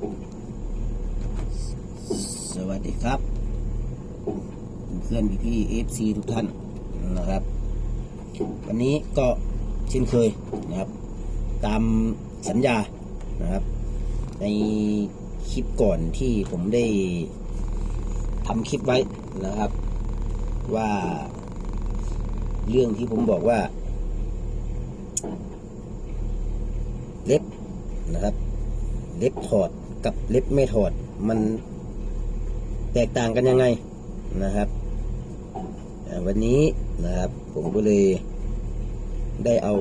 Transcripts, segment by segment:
สวัสดีครับ เพื่อนพี่พี่เอฟซีทุกท่านนะครับ วันนี้ก็เช่นเคยนะครับ ตามสัญญานะครับ ในคลิปก่อนที่ผมได้ทำคลิปไว้นะครับ ว่าเรื่องที่ผมบอกว่า เล็บนะครับ เล็บถอด กับเล็บไม่ถอด มันแตกต่างกันยังไงนะครับ วันนี้นะครับผมก็เลยได้เอา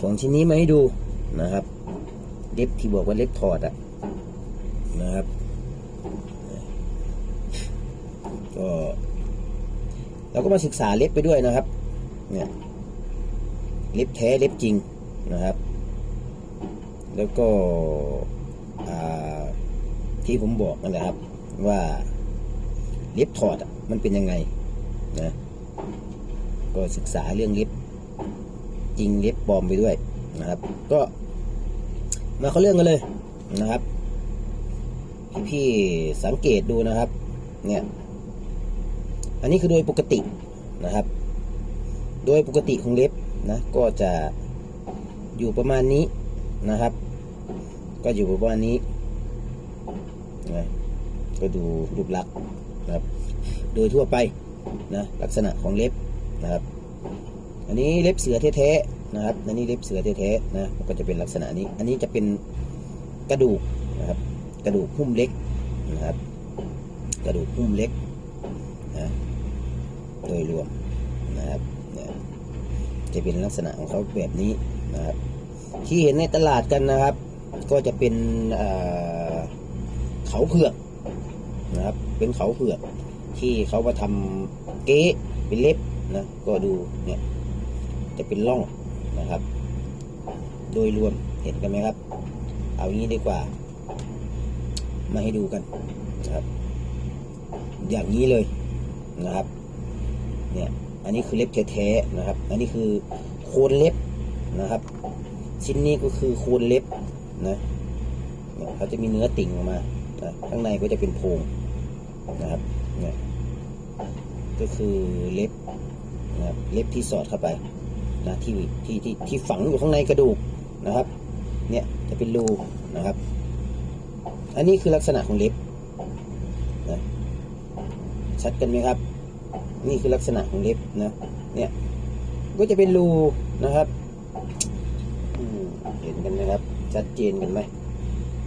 ของชิ้นนี้มาให้ดูนะครับ เล็บที่บอกว่าเล็บถอดอะนะครับ ก็เราก็มาศึกษาเล็บไปด้วยนะครับ เนี่ย เล็บแท้เล็บจริงนะครับ แล้วก็ที่ผมบอกนั่นแหละครับ ว่าเล็บถอดมันเป็นยังไงนะก็ศึกษาเรื่องเล็บจริงเล็บปลอมไปด้วยนะครับ ก็มาเข้าเรื่องกันเลยนะครับ พี่ๆสังเกตดูนะครับ เนี่ย อันนี้คือโดยปกตินะครับ โดยปกติของเล็บนะ ก็จะอยู่ประมาณนี้ นะครับ ก็อยู่ประมาณนี้นะก็ดูรูปลักษณ์นะครับ โดยทั่วไปนะลักษณะของเล็บนะครับ อันนี้เล็บเสือแท้ๆนะครับ อันนี้เล็บเสือแท้ๆนะมันก็จะเป็นลักษณะนี้ อันนี้จะเป็นกระดูกนะครับ กระดูกหุ้มเล็กนะครับ กระดูกหุ้มเล็กนะโดยรวมนะครับเนี่ยจะเป็นลักษณะของเขาแบบนี้นะครับ ที่เห็นในตลาดกันนะครับ ก็จะเป็นเขาเผือกนะครับ เป็นเขาเผือก ที่เขามาทำเก๊ะเป็นเล็บนะก็ดูเนี่ย จะเป็นร่องนะครับ โดยรวมเห็นกันไหมครับ เอางี้ดีกว่า มาให้ดูกันนะครับ อย่างนี้เลยนะครับ เนี่ย อันนี้คือเล็บแท้ๆนะครับ อันนี้คือโคนเล็บนะครับ ชิ้นนี้ก็คือโคนเล็บนะเขาจะมีเนื้อติ่งออกมานะข้างในก็จะเป็นโพรงนะครับเนี่ยก็คือเล็บนะครับเล็บที่สอดเข้าไปนะที่ที่ที่ที่ฝังอยู่ข้างในกระดูกนะครับ เนี่ยจะเป็นรูนะครับ อันนี้คือลักษณะของเล็บนะชัดกันไหมครับ นี่คือลักษณะของเล็บนะเนี่ยก็จะเป็นรูนะครับ เห็นกันนะครับ ชัดเจนกันไหม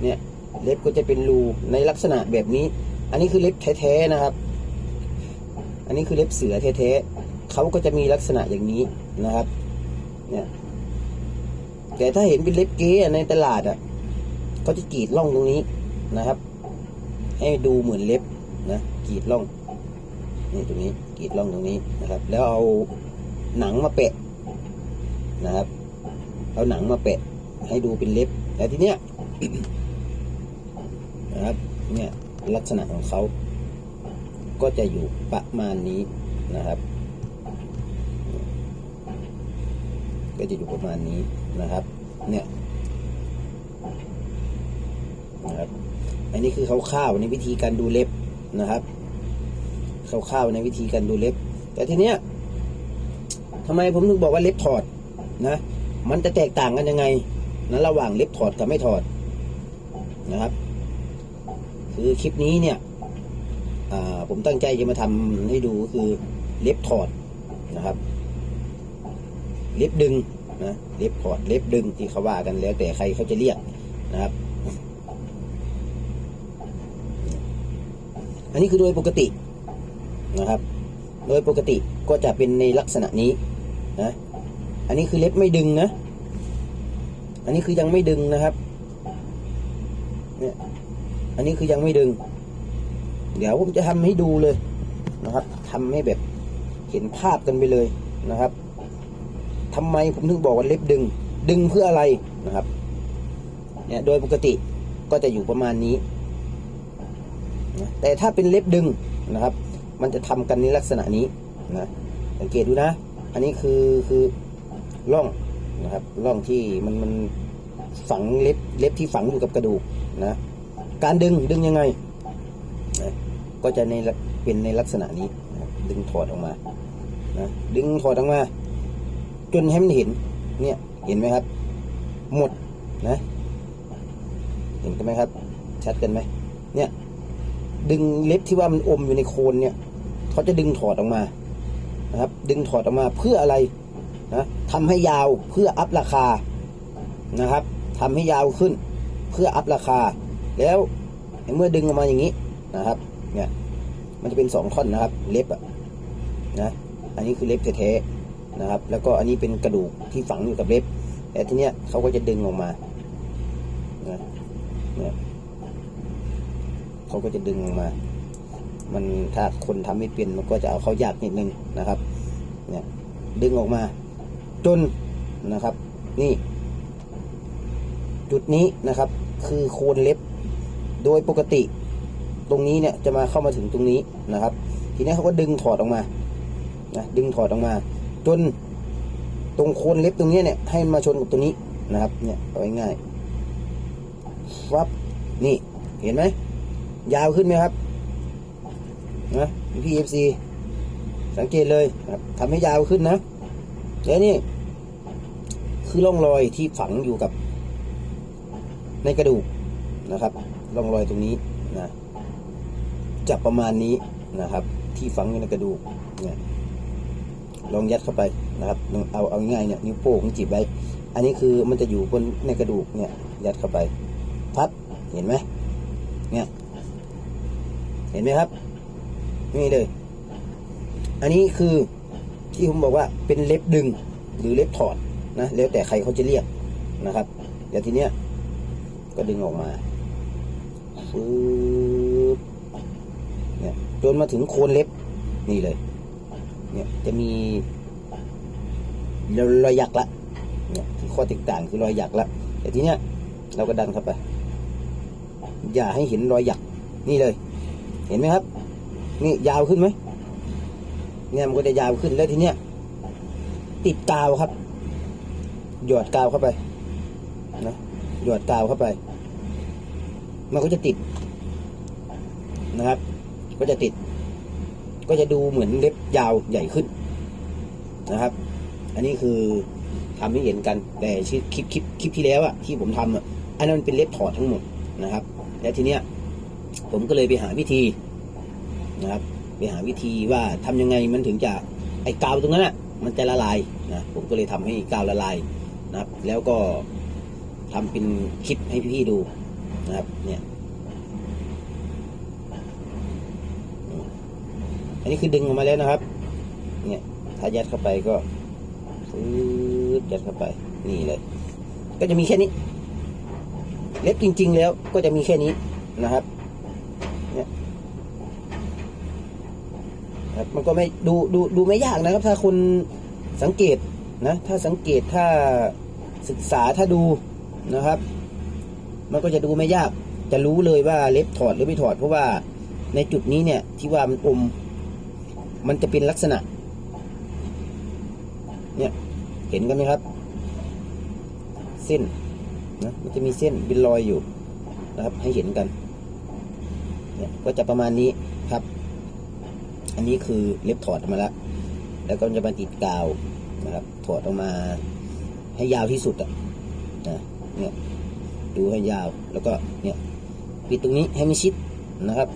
เนี่ยเล็บก็จะเป็นรูในลักษณะแบบนี้ อันนี้คือเล็บแท้ๆนะครับ อันนี้คือเล็บเสือแท้ๆเขาก็จะมีลักษณะอย่างนี้นะครับ เนี่ยแต่ถ้าเห็นเป็นเล็บเก๊ะในตลาดอะเขาจะกรีดร่องตรงนี้นะครับ ให้ดูเหมือนเล็บนะกรีดร่องนี่ตรงนี้กรีดร่องตรงนี้นะครับ แล้วเอาหนังมาแปะนะครับ เอาหนังมาแปะ ให้ดูเป็นเล็บ แต่ทีเนี้ยนะครับเนี่ยลักษณะของเขาก็จะอยู่ประมาณนี้นะครับ ก็จะอยู่ประมาณนี้นะครับ เนี่ยนะครับ อันนี้คือคร่าวๆในวิธีการดูเล็บนะครับคร่าวๆในวิธีการดูเล็บ แต่ทีเนี้ยทำไมผมถึงบอกว่าเล็บถอดนะ มันจะแตกต่างกันยังไง นะระหว่างเล็บถอดกับไม่ถอดนะครับ คือคลิปนี้เนี่ยผมตั้งใจจะมาทำให้ดูก็คือเล็บถอดนะครับ เล็บดึงนะเล็บถอดเล็บดึงที่เขาว่ากันแล้ว แต่ใครเขาจะเรียกนะครับ อันนี้คือโดยปกตินะครับ โดยปกติก็จะเป็นในลักษณะนี้นะ อันนี้คือเล็บไม่ดึงนะ อันนี้คือยังไม่ดึงนะครับ เนี่ย อันนี้คือยังไม่ดึง เดี๋ยวผมจะทำให้ดูเลยนะครับทำให้แบบเห็นภาพกันไปเลยนะครับทำไมผมถึงบอกว่าเล็บดึง ดึงเพื่ออะไรนะครับ เนี่ย โดยปกติก็จะอยู่ประมาณนี้นะแต่ถ้าเป็นเล็บดึงนะครับ มันจะทำกันในลักษณะนี้นะ สังเกตดูนะ อันนี้คือคือร่อง นะครับร่องที่มันมันฝังเล็บเล็บที่ฝังอยู่กับกระดูกนะการดึงดึงยังไงนะก็จะในเป็นในลักษณะนี้นะดึงถอดออกมานะดึงถอดออกมา จนให้มันเห็นเนี่ยเห็นไหมครับ หมดนะเห็นกันไหมครับ ชัดกันไหมเนี่ยดึงเล็บที่ว่ามันอมอยู่ในโคนเนี่ยเขาจะดึงถอดออกมานะครับ ดึงถอดออกมาเพื่ออะไร นะทำให้ยาวเพื่ออัพราคานะครับทำให้ยาวขึ้นเพื่ออัพราคา แล้วเมื่อดึงออกมาอย่างนี้นะครับ เนี่ย มันจะเป็นสองท่อนนะครับ เล็บอะนะอันนี้คือเล็บแท้ๆนะครับ แล้วก็อันนี้เป็นกระดูกที่ฝังอยู่กับเล็บ แต่ทีเนี้ยเขาก็จะดึงออกมานะเนี่ยเขาก็จะดึงออกมา มันถ้าคนทำไม่เป็นมันก็จะเอาเข้ายากนิดนึงนะครับ เนี่ย ดึงออกมา จนนะครับ นี่ จุดนี้นะครับ คือโคนเล็บ โดยปกติ ตรงนี้เนี่ยจะมาเข้ามาถึงตรงนี้นะครับ ทีนี้เขาก็ดึงถอดออกมานะดึงถอดออกมา จนตรงโคนเล็บตรงนี้เนี่ย ให้มาชนกับตรงนี้นะครับ เนี่ยเอาง่ายๆฟับนี่เห็นไหมยาวขึ้นไหมครับนะพี่เอฟซีสังเกตเลยครับทำให้ยาวขึ้นนะแล้วนี่ คือร่องรอยที่ฝังอยู่กับ ในกระดูกนะครับร่องรอยตรงนี้นะจะประมาณนี้นะครับ ที่ฝังอยู่ในกระดูกเนี่ยลองยัดเข้าไปนะครับ เอาเอาง่ายเนี่ยนิ้วโป้งจีบไว้ อันนี้คือมันจะอยู่บนในกระดูกเนี่ย ยัดเข้าไป พับเห็นไหมเนี่ยเห็นไหมครับนี่เลย อันนี้คือที่ผมบอกว่าเป็นเล็บดึงหรือเล็บถอด นะแล้วแต่ใครเขาจะเรียกนะครับเดี๋ยวทีเนี้ยก็ดึงออกมาฟืบเนี่ยจนมาถึงโคนเล็บนี่เลย เนี่ยจะมีรอยหยักละเนี่ยที่ข้อแตกต่างคือรอยหยักละแต่ทีเนี้ยเราก็ดันเข้าไป อย่าให้เห็นรอยหยักนี่เลย เห็นไหมครับ นี่ยาวขึ้นไหมเนี่ยมันก็จะยาวขึ้นแล้วทีเนี้ยติดกาวครับ หยอดกาวเข้าไปนะหยอดกาวเข้าไป มันก็จะติดนะครับ ก็จะติด ก็จะดูเหมือนเล็บยาวใหญ่ขึ้นนะครับ อันนี้คือทำให้เห็นกัน แต่ชคลิปคลิปคลิปที่แล้วอะที่ผมทำอะอันนั้นเป็นเล็บถอดทั้งหมดนะครับ แล้วทีเนี้ยผมก็เลยไปหาวิธีนะครับ ไปหาวิธีว่าทำยังไงมันถึงจะไอ้กาวตรงนั้นอะมันจะละลายนะผมก็เลยทำให้กาวละลาย นะครับ แล้วก็ทำเป็นคลิปให้พี่ๆดูนะครับเนี่ยอันนี้คือดึงออกมาแล้วนะครับ เนี่ยถ้ายัดเข้าไปก็ฟืดยัดเข้าไปนี่เลย ก็จะมีแค่นี้ เล็บจริง ๆ แล้วก็จะมีแค่นี้นะครับ เนี่ยครับมันก็ไม่ดูดูดูไม่ยากนะครับ ถ้าคนสังเกตนะ ถ้าสังเกตถ้า ศึกษาถ้าดูนะครับ มันก็จะดูไม่ยาก จะรู้เลยว่าเล็บถอดหรือไม่ถอด เพราะว่าในจุดนี้เนี่ยที่ว่ามันอม มันจะเป็นลักษณะ เนี่ยเห็นกันไหมครับ เส้นนะมันจะมีเส้นเป็นรอยอยู่นะครับ ให้เห็นกันเนี่ยก็จะประมาณนี้ครับ อันนี้คือเล็บถอดออกมาแล้ว แล้วก็จะมาติดกาวนะครับ ถอดออกมา ให้ยาวที่สุดอะนะเนี่ยดูให้ยาวแล้วก็เนี่ยปิดตรงนี้ให้มันชิดนะครับ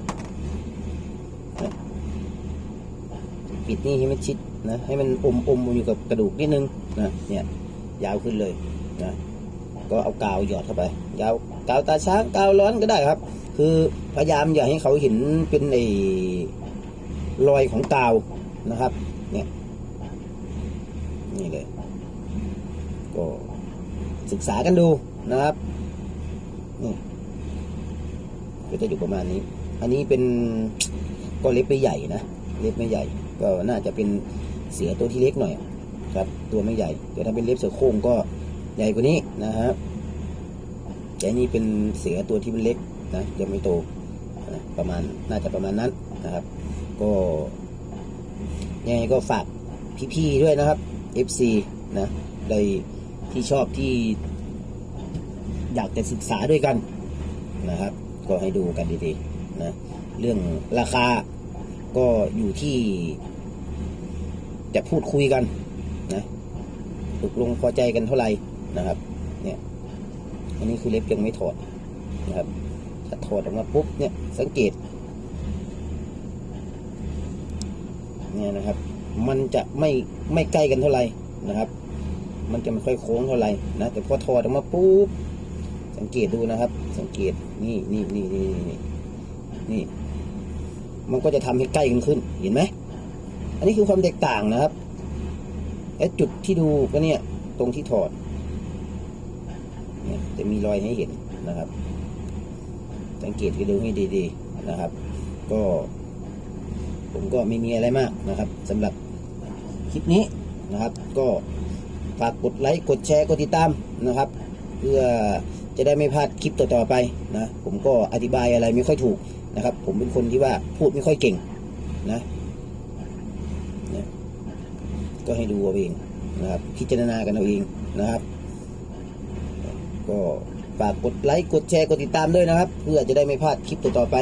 ปิดนี่ให้มันชิดนะให้มันอมอมอยู่กับกระดูกนิดนึงนะเนี่ยยาวขึ้นเลยนะก็เอากาวหยอดเข้าไปยาวกาวตาช้างกาวร้อนก็ได้ครับ คือพยายามอย่าให้เขาเห็นเป็นไอ้รอยของกาวนะครับเนี่ยนี่เลย ก็ศึกษากันดูนะครับนี่ก็จะอยู่ประมาณนี้ อันนี้เป็นก็เล็บไม่ใหญ่นะเล็บไม่ใหญ่ ก็น่าจะเป็นเสือตัวที่เล็กหน่อยครับ ตัวไม่ใหญ่แต่ถ้าเป็นเล็บเสือโคร่งก็ใหญ่กว่านี้นะครับแต่นี่เป็นเสือตัวที่มันเล็กนะยังไม่โตนะประมาณน่าจะประมาณนั้นนะครับ ก็ยังไงก็ฝากพี่ๆด้วยนะครับ FC นะใด ที่ชอบที่อยากจะศึกษาด้วยกันนะครับ ก็ให้ดูกันดีๆนะเรื่องราคาก็อยู่ที่ จะพูดคุยกันนะตกลงพอใจกันเท่าไหร่นะครับ เนี่ย อันนี้คือเล็บยังไม่ถอดนะครับถ้าถอดออกมาปุ๊บเนี่ยสังเกต เนี่ยนะครับ มันจะไม่ไม่ใกล้กันเท่าไหร่นะครับ มันจะไม่ค่อยโค้งเท่าไหร่นะ แต่พอถอดออกมาปุ๊บสังเกตดูนะครับ สังเกตนี่นี่นี่นี่นี่นี่ มันก็จะทำให้ใกล้กันขึ้น เห็นไหมอันนี้คือความแตกต่างนะครับและจุดที่ดูก็เนี่ย ตรงที่ถอดเนี่ยจะมีรอยให้เห็นนะครับ สังเกตกันดูให้ดีๆนะครับ ก็ ผมก็ไม่มีอะไรมากนะครับสำหรับคลิปนี้นะครับ ก็ ฝากกดไลค์กดแชร์กดติดตามนะครับ เพื่อจะได้ไม่พลาดคลิปต่อๆไปนะผมก็อธิบายอะไรไม่ค่อยถูกนะครับ ผมเป็นคนที่ว่าพูดไม่ค่อยเก่งนะเนี่ยก็ให้ดูเอาเองนะครับ พิจารณากันเอาเองนะครับ ก็ฝากกดไลค์กดแชร์กดติดตามด้วยนะครับ เพื่อจะได้ไม่พลาดคลิปต่อๆไป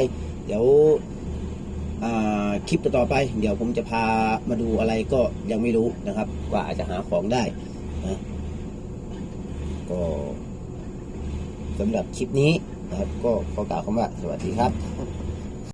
เดี๋ยวคลิปต่อๆไป เดี๋ยวผมจะพามาดูอะไรก็ยังไม่รู้นะครับ ว่าอาจจะหาของได้นะก็ สำหรับคลิปนี้นะครับ ก็ขอกล่าวคำว่าสวัสดีครับ